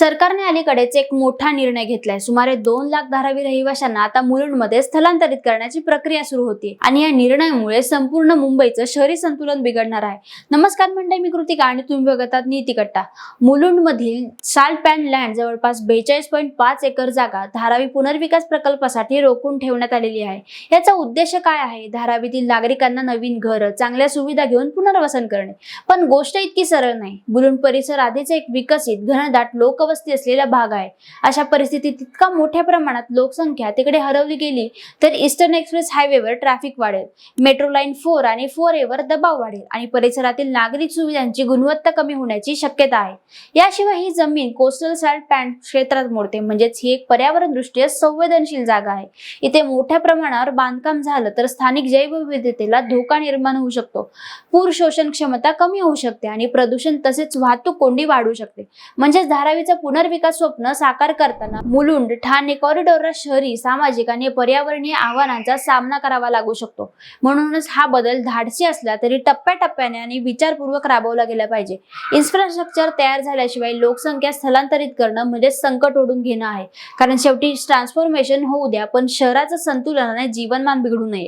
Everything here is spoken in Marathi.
सरकारने अलीकडेच एक मोठा निर्णय घेतलाय. सुमारे दोन लाख धारावी रहिवाशांना आता मुलुंडमध्ये स्थलांतरित करण्याची प्रक्रिया सुरू होती आणि या निर्णयामुळे संपूर्ण मुंबईचं शहरी संतुलन बिघडणार आहे. नमस्कार मंडळी मी कृतिका आणि तुम्ही बघत आहात नीती कट्टा. मुलुंड मधील साल पॅन लँड जवळपास बेचाळीस पॉईंट पाच एकर जागा धारावी पुनर्विकास प्रकल्पासाठी रोखून ठेवण्यात आलेली आहे. याचा उद्देश काय आहे? धारावीतील नागरिकांना नवीन घर चांगल्या सुविधा घेऊन पुनर्वसन करणे. पण गोष्ट इतकी सरळ नाही. मुलुंड परिसर आधीच एक विकसित घनदाट लोक लोकवस्ती असलेला भाग आहे. अशा परिस्थितीत इतका मोठ्या प्रमाणात लोकसंख्या तिकडे हरवली गेली तर ईस्टर्न एक्सप्रेस हायवेवर ट्रॅफिक वाढेल. मेट्रो लाईन फोर आणि फोर ए वर दबाव वाढेल आणि परिसरातील नागरिक सुविधांची गुणवत्ता कमी होण्याची शक्यता आहे. याशिवाय ही जमीन कोस्टल सॅल्ट पॅन्ट क्षेत्रात मोडते म्हणजेच ही एक पर्यावरण दृष्ट्या संवेदनशील जागा आहे. इथे मोठ्या प्रमाणावर बांधकाम झालं तर स्थानिक जैवविविधतेला धोका निर्माण होऊ शकतो. पूर शोषण क्षमता कमी होऊ शकते आणि प्रदूषण तसेच वाहतूक कोंडी वाढू शकते. म्हणजेच धारावीचा पुनर्विकास स्वप्न साकार करताना मुलुंड ठाणे कॉरिडॉरला शहरी सामाजिक आणि पर्यावरणीय आव्हानांचा सामना करावा लागू शकतो. म्हणूनच हा बदल धाडसी असला तरी टप्प्याटप्प्याने आणि विचारपूर्वक राबवला गेला पाहिजे. इन्फ्रास्ट्रक्चर तयार झाल्याशिवाय लोकसंख्या स्थलांतरित करणं म्हणजे संकट ओढून घेणं आहे. कारण शेवटी ट्रान्सफॉर्मेशन होऊ द्या पण शहराचं संतुलनाने जीवनमान बिघडू नये.